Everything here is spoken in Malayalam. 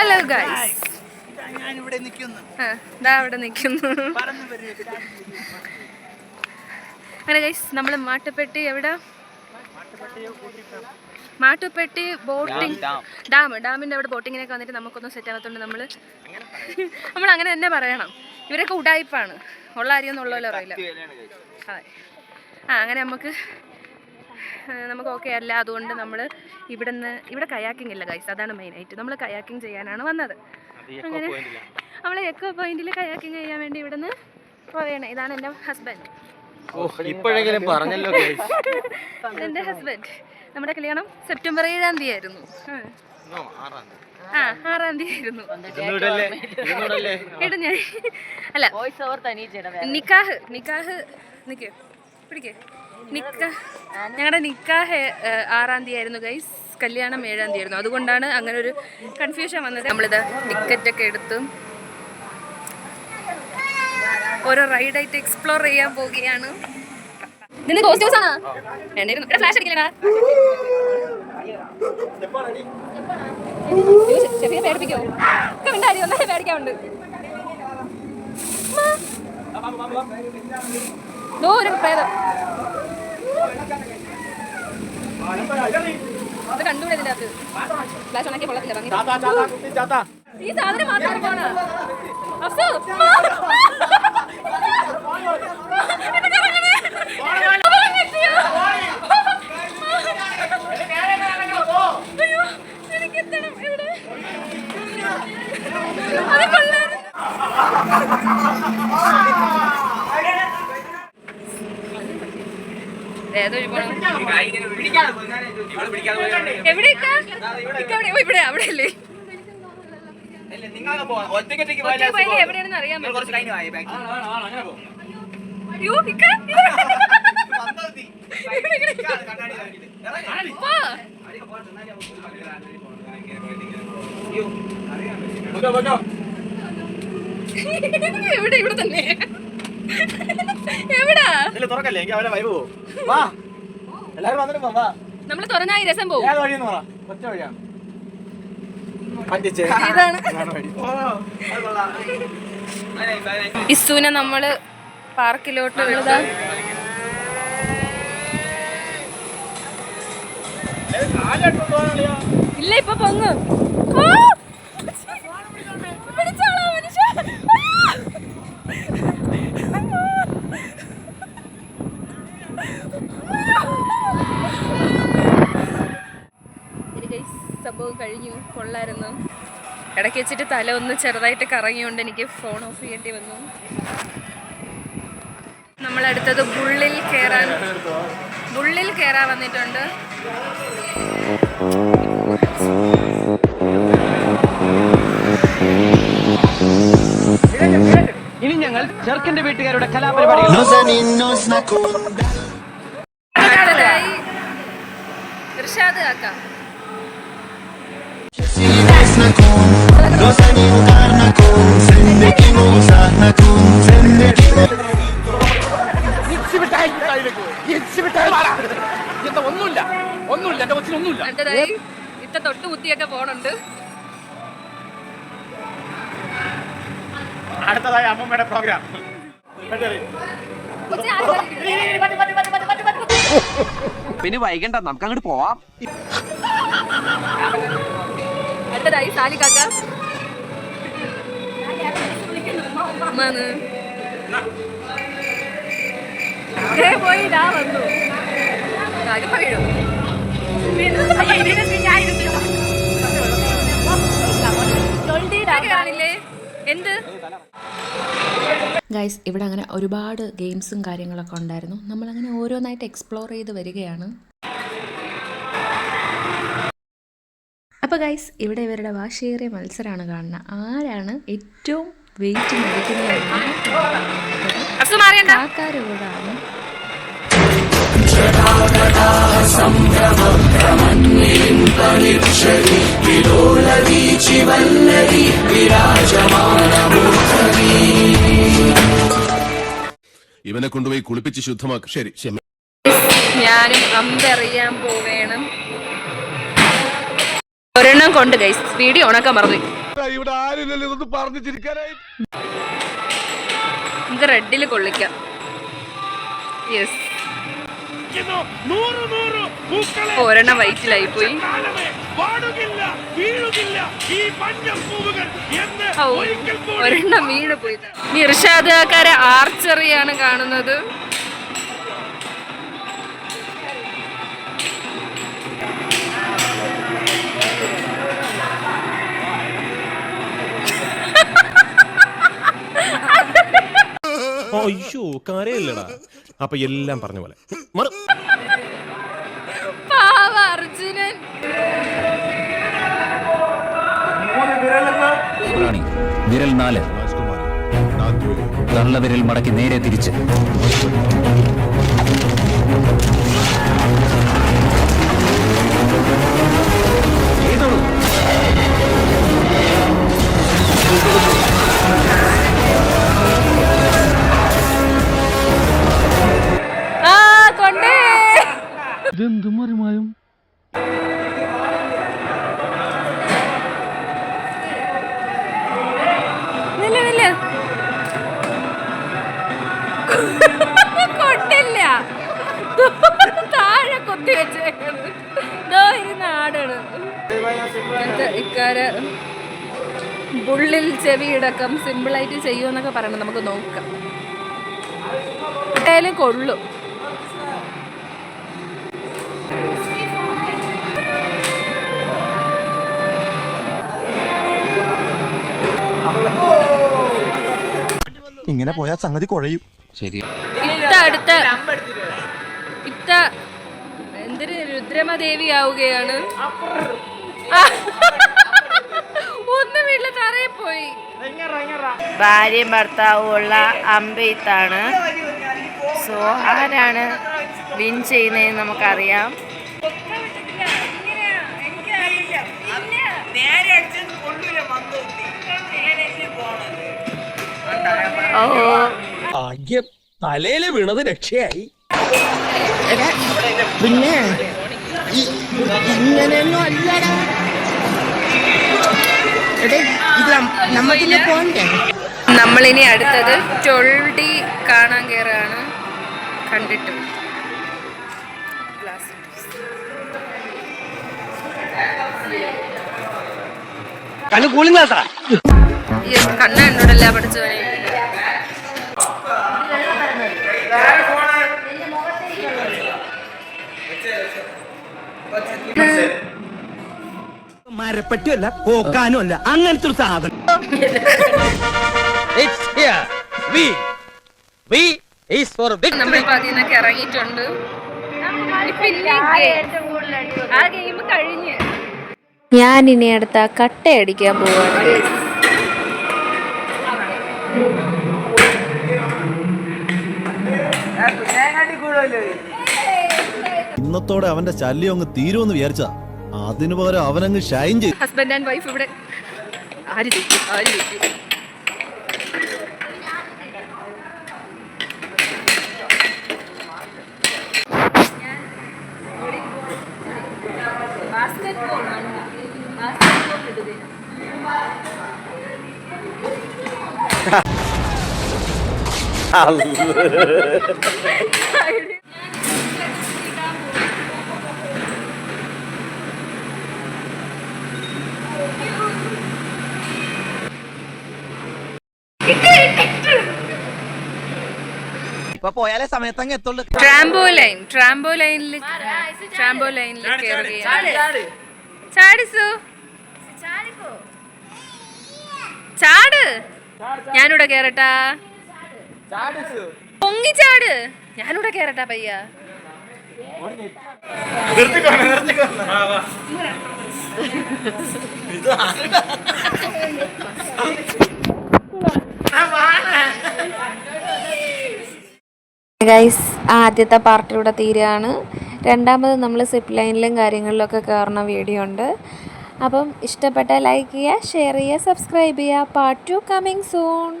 ഹലോ ഗൈസ് ഞാനിവിടെ നിൽക്കുന്നു. ദാ അവിടെ നിൽക്കുന്നു. അങ്ങനെ ഗൈസ് നമ്മൾ മാട്ടുപ്പെട്ടി എവിടെ? Mattupetty boating dam. ഡാമിന്റെ അവിടെ ബോട്ടിങ്ങിനൊക്കെ വന്നിട്ട് നമുക്കൊന്നും സെറ്റ് ആവാത്തോണ്ട് നമ്മൾ നമ്മൾ അങ്ങനെ തന്നെ പറയണം. ഇവരൊക്കെ ഉടായ്പാണ് ഉള്ള അരിയൊന്നും ഉള്ളല്ലോ അറിയില്ല. അതെ. ആ അങ്ങനെ നമുക്ക് നമുക്ക് ഓക്കെ അല്ല. അതുകൊണ്ട് നമ്മൾ ഇവിടുന്ന് ഇവിടെ കയാക്കിംഗ് ഇല്ല ഗൈസ് അതാണ് മെയിനായിട്ട് നമ്മൾ കയാക്കിംഗ് ചെയ്യാനാണ് വന്നത്. അങ്ങനെ നമ്മൾ എക്കോ പോയിന്റിൽ കയാക്കിംഗ് ചെയ്യാൻ വേണ്ടി ഇവിടുന്ന് പോവുകയാണ് ഇതാണ് എന്റെ ഹസ്ബൻഡ് ഇപ്പോഴെങ്കിലും പറഞ്ഞല്ലോ. എന്റെ ഹസ്ബൻഡ് നമ്മുടെ കല്യാണം സെപ്റ്റംബർ ഏഴാം തീയതി ആയിരുന്നു No, ആറാം തീയതി. ആ ആറാം തീയതി ആയിരുന്നു? ഇതൊന്നുമിടല്ലേ? ഞാൻ അല്ല. വോയിസ് ഓവർ തനീച്ചയുടെ നിക്കാഹ് നിക്കാഹ് നിക്ക് പിടിക്ക്. നിക്ക ഞങ്ങളുടെ നിക്കാഹ് ആറാം തീയതി ആയിരുന്നു ഗൈസ് കല്യാണം ഏഴാം തീയതി ആയിരുന്നു അതുകൊണ്ടാണ് അങ്ങനെ ഒരു കൺഫ്യൂഷൻ വന്നത്. നമ്മളിത് ടിക്കറ്റ് ഒക്കെ എടുത്ത് ഓരോ റൈഡായിട്ട് എക്സ്പ്ലോർ ചെയ്യാൻ പോവുകയാണ്. ഇവിടെ ഫ്ലാഷ് അടിക്കില്ലടാ പേടിപ്പിക്കോ? പ്രേതം. അത് കണ്ടുകൂടെ ഇതിന്റെ അകത്ത്? ഫ്ലാഷ് ഉണക്കി കൊള്ളത്തില്ല ഈ സാധനം മാത്രം ഇവിടെ അവിടെ അല്ലേ? ഒറ്റയ്ക്കൊറ്റയ്ക്ക് ഒറ്റ പൈല എവിടെയാണെന്ന് അറിയാൻ. എവിടെ ഇവിടെ തന്നെ. എവിടാ? തുറക്കല്ലേ? എനിക്ക് അവരെ വൈബ് പോകും വാ. എല്ലാരും വന്നിട്ട് വാ നമ്മൾ തുറന്നാ ഈ രസം പോവും. ഏത് വഴിയെന്ന് പറ. ഒറ്റ വഴിയാണ്. പറ്റിച്ചേ? ഇതാണ് ഇസുവിനെ നമ്മൾ പാർക്കിലോട്ട് വിടുക. ഇല്ല ഇപ്പൊ പൊങ്ങും ആ! പിടിച്ചോളാ മനുഷ്യ. ഇത് guys സംഭവം കഴിഞ്ഞു കൊള്ളായിരുന്നു. ഇടയ്ക്ക് വെച്ചിട്ട് തല ഒന്ന് ചെറുതായിട്ട് കറങ്ങിയോണ്ട് എനിക്ക് ഫോൺ ഓഫ് ചെയ്യേണ്ടി വന്നു. നമ്മളടുത്തത് ബുള്ളിൽ കയറാൻ ബുള്ളിൽ കയറാൻ വന്നിട്ടുണ്ട്. ഇനി ഞങ്ങൾ ചെറുക്കന്റെ വീട്ടുകാരുടെ ഒന്നുമില്ല ഒന്നുമില്ല എന്റെ കൊച്ചിന് ഒന്നുമില്ല അടുത്തതായി ഇത്ത തൊട്ടുമുത്തിയൊക്കെ പോണുണ്ട് അടുത്തതായി അമ്മമ്മയുടെ പ്രോഗ്രാം പിന്നെ വൈകണ്ട നമുക്ക് അങ്ങോട്ട് പോവാം. അടുത്തതായി സാലി കാക്ക. വന്നു. എന്ത്? ഗൈസ് ഇവിടെ അങ്ങനെ ഒരുപാട് ഗെയിംസും കാര്യങ്ങളൊക്കെ ഉണ്ടായിരുന്നു. നമ്മളങ്ങനെ ഓരോന്നായിട്ട് എക്സ്പ്ലോർ ചെയ്ത് വരികയാണ്. അപ്പോൾ ഗൈസ് ഇവിടെ ഇവരുടെ വാശിയേറിയ മത്സരമാണ് കാണുന്നത് ആരാണ് ഏറ്റവും വെയിറ്റ് കാക്കാരോടാണ് ഇവനെ കൊണ്ടുപോയി കുളിപ്പിച്ച് ശുദ്ധമാക്കും ശരി ഞാനും അമ്പറിയാൻ പോവേണം ഒരെണ്ണം കൊണ്ട് ഗൈസ് വീഡിയോ ഉണക്കാൻ മറന്നു. ഇവിടെ ആരില്ലല്ലോ ഇതൊന്ന് പറഞ്ഞു ചിരിക്കാനായി. നമുക്ക് റെഡിൽ കൊള്ളിക്കാം. യെസ് ഒരെണ്ണം വൈറ്റിലായി പോയി. ഒരെണ്ണം വീണ് പോയി. ഇർഷാദുകാരെ ആർച്ചറിയാണ് കാണുന്നത്. അയ്യോ കരയില്ലടാ. അപ്പൊ എല്ലാം പറഞ്ഞ പോലെ. മറു. പാവ അർജുനൻ. റാണി വിരൽ നാല്. തള്ളവിരൽ മടക്കി നേരെ തിരിച്ച്. ആ നില്ല മറിമായും? കൊട്ടില്ല. ബുള്ളിൽ ചെവിയടക്കം സിമ്പിളായിട്ട് ചെയ്യുമെന്നൊക്കെ പറയണം. നമുക്ക് നോക്കാം. കൊള്ളും. ഇങ്ങനെ പോയാൽ സംഗതി കുഴയും. ഇത്ത അടുത്ത ഇത്ത എന്തൊരു രുദ്രമദേവി ആവുകയാണ്. ഒന്ന് വീട്ടിലെ തറയിൽ പോയി ഭാര്യയും ഭർത്താവും ഉള്ള അമ്പെയ്ത്താണ് സോ ആരാണ് വിൻ ചെയ്യുന്നതെന്ന് നമുക്കറിയാം. ഓ ഭാഗ്യം തലയിൽ വീണത് രക്ഷയായി. പിന്നെ നമ്മളിനി അടുത്തത് ടൊൾഡി കാണാൻ കയറാണ് കണ്ടിട്ട്. കണ്ണു കൂളിംഗ് ഗ്ലാസാ കണ്ണ എന്നോടല്ല പഠിച്ചവനെ മരപ്പറ്റിയല്ല പോക്കാനും അല്ല അങ്ങനത്തെ ഒരു സാധനം നമ്മളിപ്പോ ഞാൻ ഇനി അടുത്ത കട്ടയടിക്കാൻ പോവാണ് ഇന്നത്തോടെ അവന്റെ ശല്യം അങ്ങ് തീരുമെന്ന് വിചാരിച്ചാ അതിനു പകരം അവനങ്ങ് ഷൈൻ ചെയ്തു ഹസ്ബൻഡ് ആൻഡ് വൈഫ് ഇവിടെ. ആര് ha ha. ജയിക്കും? ഇപ്പൊ പോയാലേ സമയത്തങ്ങ് എത്തുള്ളൂ. ട്രാംബോ ലൈൻ ട്രാംബോ ലൈനിൽ ട്രാംബോ ലൈനിൽ ചാടിസു ചാട്. ഞാനിവിടെ കേറട്ടാ. പൊങ്ങി ചാട് ഞാനിവിടെ കേറട്ടാ പയ്യ. ഗൈസ് ആദ്യത്തെ പാർട്ടിലൂടെ തീരുകയാണ് രണ്ടാമത് നമ്മൾ സിപ്പ് ലൈനിലും കാര്യങ്ങളിലൊക്കെ കയറുന്ന വീഡിയോ ഉണ്ട്. അപ്പം ഇഷ്ടപ്പെട്ട ലൈക്ക് ചെയ്യുക ഷെയർ ചെയ്യുക സബ്സ്ക്രൈബ് ചെയ്യുക. Part two coming soon